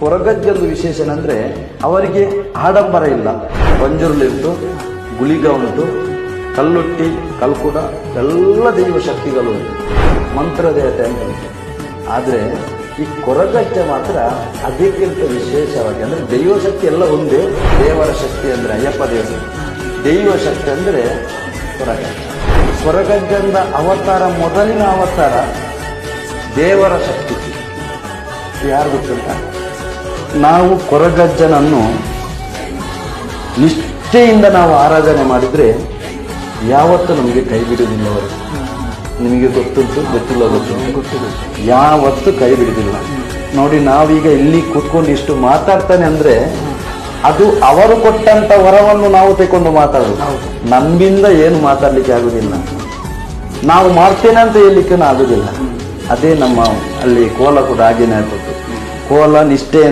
ಕೊರಗಜ್ಜದ ವಿಶೇಷ ಅಂದರೆ ಅವರಿಗೆ ಆಡಂಬರ ಇಲ್ಲ. ಪಂಜುರ್ಲಿಂಟು ಗುಳಿಗ ಉಂಟು ಕಲ್ಲುಟ್ಟಿ, ಕಲ್ಕುಡ, ಎಲ್ಲ ದೈವ ಶಕ್ತಿಗಳು ಉಂಟು. ಮಂತ್ರ ದೇವತೆ ಅಂತ ಉಂಟು. ಆದರೆ ಈ ಕೊರಗಜ್ಜ ಮಾತ್ರ ಅದಕ್ಕಿಂತ ವಿಶೇಷವಾಗಿ ಅಂದರೆ ದೈವ ಶಕ್ತಿ ಎಲ್ಲ ಒಂದೇ. ದೇವರ ಶಕ್ತಿ ಅಂದರೆ ಅಯ್ಯಪ್ಪ ದೇವರು. ದೈವ ಶಕ್ತಿ ಅಂದರೆ ಕೊರಗಜ್ಜ. ಕೊರಗಜ್ಜಂದ ಅವತಾರ, ಮೊದಲಿನ ಅವತಾರ ದೇವರ ಶಕ್ತಿ. ಯಾರು ಗೊತ್ತುಂಟ? ನಾವು ಕೊರಗಜ್ಜನನ್ನು ನಿಷ್ಠೆಯಿಂದ ನಾವು ಆರಾಧನೆ ಮಾಡಿದ್ರೆ ಯಾವತ್ತೂ ನಮಗೆ ಕೈ ಬಿಡುವುದಿಲ್ಲ ಅವರು. ನಿಮಗೆ ಗೊತ್ತುಂಟು, ಗೊತ್ತಿಲ್ಲ ಗೊತ್ತಿಲ್ಲ ಯಾವತ್ತೂ ಕೈ ಬಿಡುವುದಿಲ್ಲ. ನೋಡಿ, ನಾವೀಗ ಇಲ್ಲಿ ಕೂತ್ಕೊಂಡು ಇಷ್ಟು ಮಾತಾಡ್ತಾನೆ ಅಂದ್ರೆ ಅದು ಅವರು ಕೊಟ್ಟಂತ ವರವನ್ನು ನಾವು ತೆಕೊಂಡು ಮಾತಾಡೋದು. ನಮ್ಮಿಂದ ಏನು ಮಾತಾಡಲಿಕ್ಕೆ ಆಗುದಿಲ್ಲ. ನಾವು ಮಾಡ್ತೇನೆ ಅಂತ ಹೇಳಲಿಕ್ಕೆ ಆಗುದಿಲ್ಲ. ಅದೇ ನಮ್ಮ ಅಲ್ಲಿ ಕೋಲ ಕೂಡ ಹಾಗೇನೆ ಆಗ್ಬೋದು ಕೋಲ ನಿಷ್ಠೆ